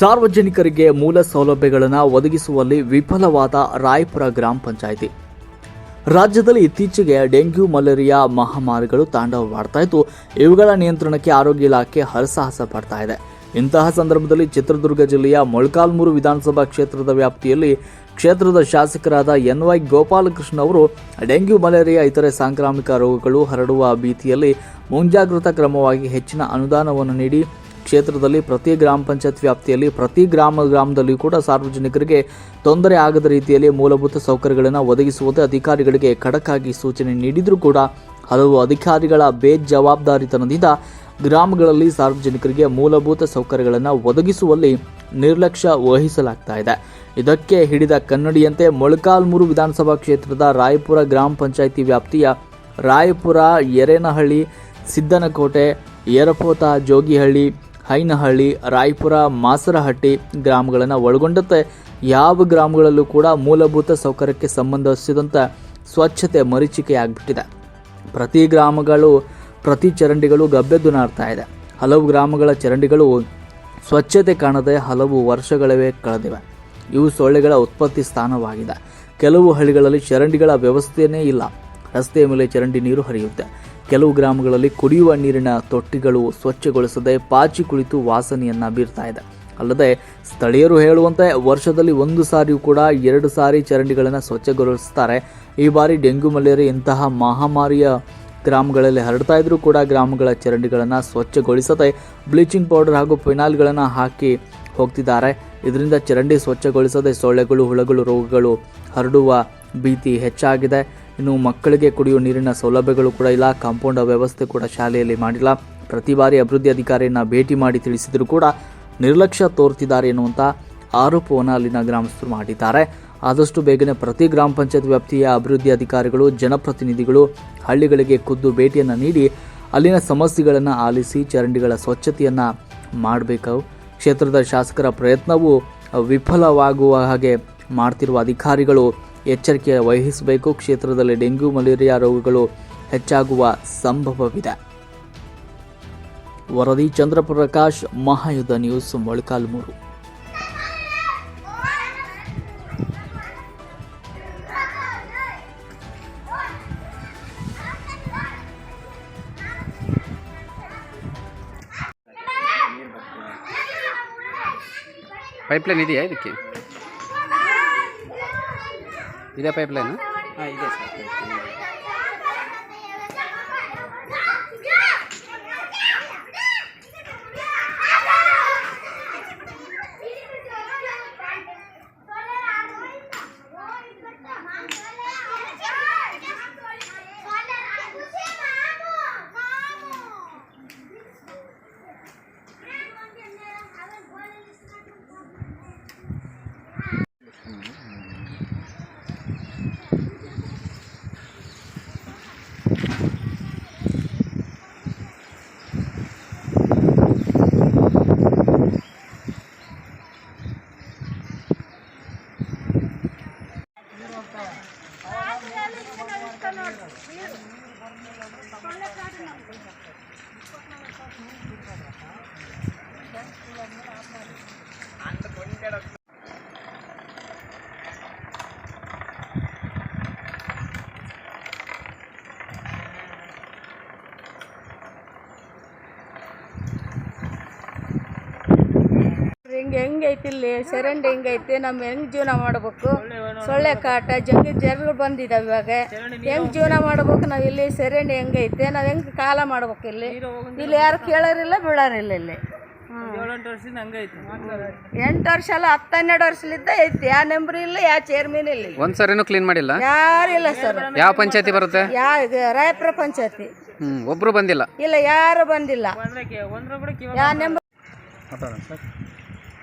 ಸಾರ್ವಜನಿಕರಿಗೆ ಮೂಲ ಸೌಲಭ್ಯಗಳನ್ನು ಒದಗಿಸುವಲ್ಲಿ ವಿಫಲವಾದ ರಾಯಪುರ ಗ್ರಾಮ ಪಂಚಾಯಿತಿ. ರಾಜ್ಯದಲ್ಲಿ ಇತ್ತೀಚೆಗೆ ಡೆಂಗ್ಯೂ, ಮಲೇರಿಯಾ ಮಹಾಮಾರಿಗಳು ತಾಂಡವವಾಡ್ತಾ ಇದ್ದು, ಇವುಗಳ ನಿಯಂತ್ರಣಕ್ಕೆ ಆರೋಗ್ಯ ಇಲಾಖೆ ಹರಸಾಹಸ ಪಡ್ತಾ ಇದೆ. ಇಂತಹ ಸಂದರ್ಭದಲ್ಲಿ ಚಿತ್ರದುರ್ಗ ಜಿಲ್ಲೆಯ ಮೊಳಕಾಲ್ಮೂರು ವಿಧಾನಸಭಾ ಕ್ಷೇತ್ರದ ವ್ಯಾಪ್ತಿಯಲ್ಲಿ ಕ್ಷೇತ್ರದ ಶಾಸಕರಾದ ಎನ್ ವೈ ಗೋಪಾಲಕೃಷ್ಣ ಅವರು ಡೆಂಗ್ಯೂ, ಮಲೇರಿಯಾ, ಇತರೆ ಸಾಂಕ್ರಾಮಿಕ ರೋಗಗಳು ಹರಡುವ ಭೀತಿಯಲ್ಲಿ ಮುಂಜಾಗ್ರತಾ ಕ್ರಮವಾಗಿ ಹೆಚ್ಚಿನ ಅನುದಾನವನ್ನು ನೀಡಿ ಕ್ಷೇತ್ರದಲ್ಲಿ ಪ್ರತಿ ಗ್ರಾಮ ಪಂಚಾಯತ್ ವ್ಯಾಪ್ತಿಯಲ್ಲಿ ಪ್ರತಿ ಗ್ರಾಮ ಗ್ರಾಮದಲ್ಲಿ ಕೂಡ ಸಾರ್ವಜನಿಕರಿಗೆ ತೊಂದರೆ ಆಗದ ರೀತಿಯಲ್ಲಿ ಮೂಲಭೂತ ಸೌಕರ್ಯಗಳನ್ನು ಒದಗಿಸುವಂತೆ ಅಧಿಕಾರಿಗಳಿಗೆ ಖಡಕ್ ಆಗಿ ಸೂಚನೆ ನೀಡಿದರೂ ಕೂಡ ಹಲವು ಅಧಿಕಾರಿಗಳ ಬೇಜವಾಬ್ದಾರಿತನದಿಂದ ಗ್ರಾಮಗಳಲ್ಲಿ ಸಾರ್ವಜನಿಕರಿಗೆ ಮೂಲಭೂತ ಸೌಕರ್ಯಗಳನ್ನು ಒದಗಿಸುವಲ್ಲಿ ನಿರ್ಲಕ್ಷ್ಯ ವಹಿಸಲಾಗ್ತಾ ಇದೆ. ಇದಕ್ಕೆ ಹಿಡಿದ ಕನ್ನಡಿಯಂತೆ ಮೊಳಕಾಲ್ಮೂರು ವಿಧಾನಸಭಾ ಕ್ಷೇತ್ರದ ರಾಯಪುರ ಗ್ರಾಮ ಪಂಚಾಯಿತಿ ವ್ಯಾಪ್ತಿಯ ರಾಯಪುರ ಎರೇನಹಳ್ಳಿ ಸಿದ್ದನಕೋಟೆ ಏರಪೋತ ಜೋಗಿಹಳ್ಳಿ ಹೈನಹಳ್ಳಿ, ರಾಯಪುರ, ಮಾಸರಹಟ್ಟಿ ಗ್ರಾಮಗಳನ್ನು ಒಳಗೊಂಡಂತೆ ಯಾವ ಗ್ರಾಮಗಳಲ್ಲೂ ಕೂಡ ಮೂಲಭೂತ ಸೌಕರ್ಯಕ್ಕೆ ಸಂಬಂಧಿಸಿದಂಥ ಸ್ವಚ್ಛತೆ ಮರೀಚಿಕೆಯಾಗ್ಬಿಟ್ಟಿದೆ. ಪ್ರತಿ ಗ್ರಾಮಗಳು, ಪ್ರತಿ ಚರಂಡಿಗಳು ಗಬ್ಬೆದ್ದು ನಾಡ್ತಾ ಇದೆ. ಹಲವು ಗ್ರಾಮಗಳ ಚರಂಡಿಗಳು ಸ್ವಚ್ಛತೆ ಕಾಣದೆ ಹಲವು ವರ್ಷಗಳವೇ ಕಳೆದಿವೆ. ಇವು ಸೊಳ್ಳೆಗಳ ಉತ್ಪತ್ತಿ ಸ್ಥಾನವಾಗಿದೆ. ಕೆಲವು ಹಳ್ಳಿಗಳಲ್ಲಿ ಚರಂಡಿಗಳ ವ್ಯವಸ್ಥೆಯೇ ಇಲ್ಲ. ರಸ್ತೆಯ ಮೇಲೆ ಚರಂಡಿ ನೀರು ಹರಿಯುತ್ತೆ. ಕೆಲವು ಗ್ರಾಮಗಳಲ್ಲಿ ಕುಡಿಯುವ ನೀರಿನ ತೊಟ್ಟಿಗಳು ಸ್ವಚ್ಛಗೊಳಿಸದೆ ಪಾಚಿ ಕುಳಿತು ವಾಸನೆಯನ್ನ ಬೀರ್ತಾ ಇದೆ. ಅಲ್ಲದೆ ಸ್ಥಳೀಯರು ಹೇಳುವಂತೆ ವರ್ಷದಲ್ಲಿ ಒಂದು ಸಾರಿಯೂ ಕೂಡ ಎರಡು ಸಾರಿ ಚರಂಡಿಗಳನ್ನು ಸ್ವಚ್ಛಗೊಳಿಸ್ತಾರೆ. ಈ ಬಾರಿ ಡೆಂಗ್ಯೂ ಮಲೇರಿಯಾ ಇಂತಹ ಮಹಾಮಾರಿಯ ಗ್ರಾಮಗಳಲ್ಲಿ ಹರಡ್ತಾ ಇದ್ರೂ ಕೂಡ ಗ್ರಾಮಗಳ ಚರಂಡಿಗಳನ್ನು ಸ್ವಚ್ಛಗೊಳಿಸದೆ ಬ್ಲೀಚಿಂಗ್ ಪೌಡರ್ ಹಾಗೂ ಫಿನಾಲ್ಗಳನ್ನು ಹಾಕಿ ಹೋಗ್ತಿದ್ದಾರೆ. ಇದರಿಂದ ಚರಂಡಿ ಸ್ವಚ್ಛಗೊಳಿಸದೆ ಸೊಳ್ಳೆಗಳು, ಹುಳಗಳು, ರೋಗಗಳು ಹರಡುವ ಭೀತಿ ಹೆಚ್ಚಾಗಿದೆ. ಇನ್ನು ಮಕ್ಕಳಿಗೆ ಕುಡಿಯುವ ನೀರಿನ ಸೌಲಭ್ಯಗಳು ಕೂಡ ಇಲ್ಲ. ಕಾಂಪೌಂಡ್ ವ್ಯವಸ್ಥೆ ಕೂಡ ಶಾಲೆಯಲ್ಲಿ ಮಾಡಿಲ್ಲ. ಪ್ರತಿ ಬಾರಿ ಅಭಿವೃದ್ಧಿ ಅಧಿಕಾರಿಯನ್ನು ಭೇಟಿ ಮಾಡಿ ತಿಳಿಸಿದರೂ ಕೂಡ ನಿರ್ಲಕ್ಷ್ಯ ತೋರ್ತಿದ್ದಾರೆ ಎನ್ನುವಂಥ ಆರೋಪವನ್ನು ಅಲ್ಲಿನ ಗ್ರಾಮಸ್ಥರು ಮಾಡಿದ್ದಾರೆ. ಆದಷ್ಟು ಬೇಗನೆ ಪ್ರತಿ ಗ್ರಾಮ ಪಂಚಾಯತ್ ವ್ಯಾಪ್ತಿಯ ಅಭಿವೃದ್ಧಿ ಅಧಿಕಾರಿಗಳು, ಜನಪ್ರತಿನಿಧಿಗಳು ಹಳ್ಳಿಗಳಿಗೆ ಖುದ್ದು ಭೇಟಿಯನ್ನು ನೀಡಿ ಅಲ್ಲಿನ ಸಮಸ್ಯೆಗಳನ್ನು ಆಲಿಸಿ ಚರಂಡಿಗಳ ಸ್ವಚ್ಛತೆಯನ್ನು ಮಾಡಬೇಕು. ಕ್ಷೇತ್ರದ ಶಾಸಕರ ಪ್ರಯತ್ನವು ವಿಫಲವಾಗುವ ಹಾಗೆ ಮಾಡ್ತಿರುವ ಅಧಿಕಾರಿಗಳು ಎಚ್ಚರಿಕೆ ವಹಿಸಬೇಕು. ಕ್ಷೇತ್ರದಲ್ಲಿ ಡೆಂಗ್ಯೂ, ಮಲೇರಿಯಾ ರೋಗಗಳು ಹೆಚ್ಚಾಗುವ ಸಂಭವವಿದೆ. ವರದಿ ಚಂದ್ರಪ್ರಕಾಶ್, ಮಹಾಯುದ್ಧ ನ್ಯೂಸ್, ಮೊಳಕಾಲ್ಮೂರು. ಪೈಪ್ಲೈನ್ ಇದೆಯಾ ಇದಕ್ಕೆ? ಇದೆ ಪೈಪ್ಲೈನ್ ಹಾಂ ಇದೆ ಸರ್ ಹಿಂಗೆ ಹೆಂಗೈತಿ ಇಲ್ಲಿ? ಚರಂಡಿ ಹೆಂಗೈತಿ ನಮ್ಮ ಹೆಂಗ್ ಜೀವನ ಮಾಡ್ಬೇಕು? ಸೊಳ್ಳೆ ಕಾಟ ಜಂಗಿ ಜರ್ಗಳು ಬಂದಿದಾವೆ ಇವಾಗ. ಹೆಂಗ್ ಜೀವನ ಮಾಡ್ಬೇಕು? ನಾವು ಇಲ್ಲಿ ಚರಂಡಿ ಹೆಂಗೈತೆ ನಾವು ಹೆಂಗ್ ಕಾಲ ಮಾಡ್ಬೇಕು ಇಲ್ಲಿ? ಇಲ್ಲಿ ಯಾರು ಕೇಳೋರಿಲ್ಲ ಬೀಳೋರಿಲ್ಲ ಇಲ್ಲಿ. ಎಂಟು ವರ್ಷ ಅಲ್ಲ ಹತ್ತು ಹನ್ನೆರಡು ವರ್ಷಲಿದ್ದ ಐತಿ. ಯಾವ ನಂಬರ್ ಇಲ್ಲ ಯಾ ಚೇರ್ಮನ್ ಇಲ್ಲ ಒಂದ್ಸರಿನೂ ಒಂದು ಸರಿನೂ ಕ್ಲೀನ್ ಮಾಡಿಲ್ಲ? ಯಾರಿಲ್ಲ ಸರ್. ಯಾವ ಪಂಚಾಯತಿ ಬರುತ್ತೆ? ಯಾ ಇದು ರಾಯಪುರ ಪಂಚಾಯತಿ. ಒಬ್ರು ಒಬ್ಬರು ಬಂದಿಲ್ಲ. ಇಲ್ಲ ಯಾರು ಬಂದಿಲ್ಲ. ಯಾವ ನಂಬರ್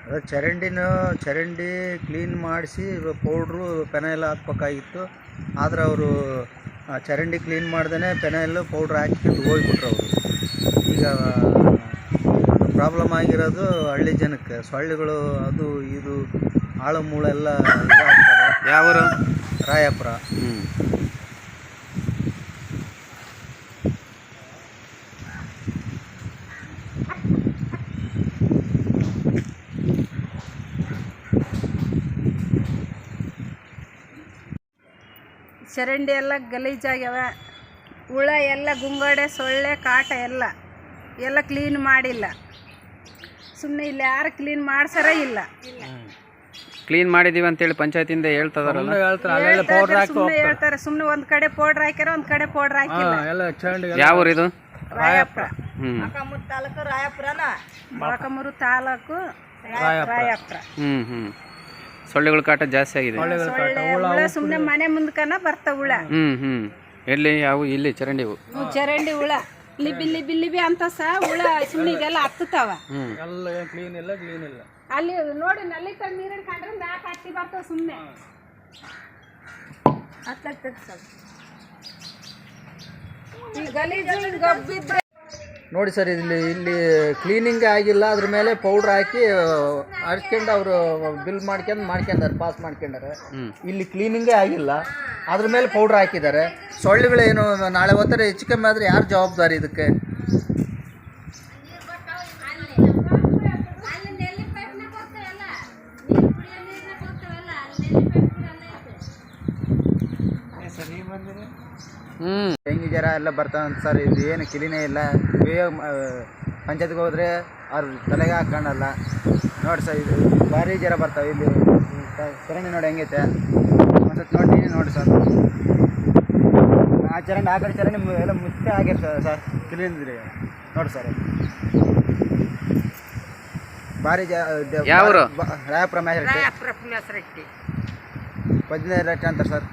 ಅದೇ ಚರಂಡಿನ ಚರಂಡಿ ಕ್ಲೀನ್ ಮಾಡಿಸಿ ಪೌಡ್ರು ಪೆನೈಲ್ ಹಾಕ್ಬೇಕಾಗಿತ್ತು. ಆದರೆ ಅವರು ಚರಂಡಿ ಕ್ಲೀನ್ ಮಾಡ್ದೇ ಪೆನೈಲು ಪೌಡ್ರ್ ಹಾಕಿಕೊಂಡು ಹೋಗ್ಬಿಟ್ರು ಅವರು. ಈಗ ಪ್ರಾಬ್ಲಮ್ ಆಗಿರೋದು ಹಳ್ಳಿ ಜನಕ್ಕೆ. ಸೊಳ್ಳೆಗಳು ಅದು ಇದು ಆಳು ಮೂಳೆಲ್ಲ ಇದಾಗ್ತವೆ. ಯಾವರು? ರಾಯಪುರ. ಚರಂಡಿ ಎಲ್ಲ ಗಲೀಜಾಗ್ಯವ. ಹುಳ ಎಲ್ಲ ಗುಂಗಡೆ ಸೊಳ್ಳೆ ಕಾಟ ಎಲ್ಲ ಎಲ್ಲ ಕ್ಲೀನ್ ಮಾಡಿಲ್ಲ. ಸುಮ್ಮನೆ ಇಲ್ಲಿ ಯಾರು ಕ್ಲೀನ್ ಮಾಡ್ಸಾರ ಇಲ್ಲ. ಕ್ಲೀನ್ ಮಾಡಿದೀವಿ ಅಂತೇಳಿ ಪಂಚಾಯತಿಂದ ಹೇಳ್ತದಾರಲ್ಲ? ಸುಮ್ಮನೆ ಹೇಳ್ತಾರೆ ಸುಮ್ಮನೆ ಒಂದ್ ಕಡೆ ಪೌಡ್ರ್ ಹಾಕ್ಯಾರ ಒಂದ್ ಕಡೆ ಪೌಡ್ರ್ ಹಾಕಿಲ್ಲ. ಯಾವ ಊರಿದು ರಾಯಪುರ. ಹ್ಮ್. ತಾಲೂಕು ರಾಯಪುರನ? ಮೊಳಕಮೂರು ತಾಲೂಕು ರಾಯಪುರ. ಹ್ಮ್ ಹ್ಮ್. ಸೊಳ್ಳೆಗಳ ಕಾಟ ಜಾಸ್ತಿ ಆಗಿದೆ. ಸುಮ್ನೆ ಹುಳ ಸುಮ್ಮನೆ ಮನೆ ಮುಂದ್ಕನ ಬರ್ತಾವ ಹುಳ. ಹ್ಮ್ ಹ್ಮ್. ಎಲ್ಲಿ ಯಾವ ಇಲ್ಲಿ ಚರಂಡಿ ಇವು ಚರಂಡಿ ಹುಳ. ಲಿಬಿ ಲಿಬಿ ಲಿಬಿ ಅಂತ ಸಹ ಹುಳ ಸುಮ್ಮನೆ ಇದೆಲ್ಲ ಕ್ಲೀನ್ ಅಲ್ಲಿ ನೋಡಿ ನಲ್ಲಿ ತಂದು ನೀರಿನ ಕಂಡ್ರೆ ಮ್ಯಾಕ್ ಹತ್ತಿ ಬರ್ತಾವ ಸುಮ್ಮನೆ ಗಲೀಜು ಗಬ್ಬಿದ್ರೆ ನೋಡಿ ಸರ್ ಇಲ್ಲಿ ಇಲ್ಲಿ ಕ್ಲೀನಿಂಗ್ ಆಗಿಲ್ಲ ಅದ್ರ ಮೇಲೆ ಪೌಡ್ರ್ ಹಾಕಿ ಹರ್ಸ್ಕೊಂಡು ಅವರು ಬಿಲ್ ಮಾಡ್ಕೊಂಡು ಮಾಡ್ಕೊಂಡಾರೆ ಪಾಸ್ ಮಾಡ್ಕೊಂಡಾರೆ. ಹ್ಮ್. ಇಲ್ಲಿ ಕ್ಲೀನಿಂಗೇ ಆಗಿಲ್ಲ ಅದ್ರ ಮೇಲೆ ಪೌಡ್ರ್ ಹಾಕಿದ್ದಾರೆ. ಸೊಳ್ಳೆಗಳೇನು ನಾಳೆ ಹೋಗ್ತಾರೆ ಹೆಚ್ಚು ಕಮ್ಮಿ ಆದರೆ ಯಾರು ಜವಾಬ್ದಾರಿ ಇದಕ್ಕೆ? ಹ್ಞೂ ಜ್ವರ ಎಲ್ಲ ಬರ್ತಾವಂತ ಸರ್ ಇದು ಏನು ಕಿಲಿನೇ ಇಲ್ಲ. ಬೇಗ ಪಂಚಾಯತ್ಗೆ ಹೋದ್ರೆ ಅವ್ರ ತಲೆಗೆ ಹಾಕೊಂಡಲ್ಲ ನೋಡಿ ಸರ್ ಇದು ಭಾರಿ ಜ್ವರ ಬರ್ತಾವೆ ಇಲ್ಲಿ. ಚರಂಡಿ ನೋಡಿ ಹೆಂಗೈತೆ. ಒಂದ್ಸತಿ ನೋಡಿ ನೋಡಿ ಸರ್. ಆ ಚರಂಡಿ ಆ ಕಡೆ ಚರಂಡಿ ಮು- ಎಲ್ಲ ಮುಚ್ಚೆ ಆಗಿರ್ತದೆ ಸರ್ ಕ್ಲೀನ್ ಇದ್ರೆ ನೋಡಿ ಸರ್. ಭಾರಿ ಜ ರಾಯಪುರ ಮ್ಯಾಚ್ ಪದ್ಮನಾಭ ರೆಡ್ಡಿ ಅಂತಾರೆ ಸರ್.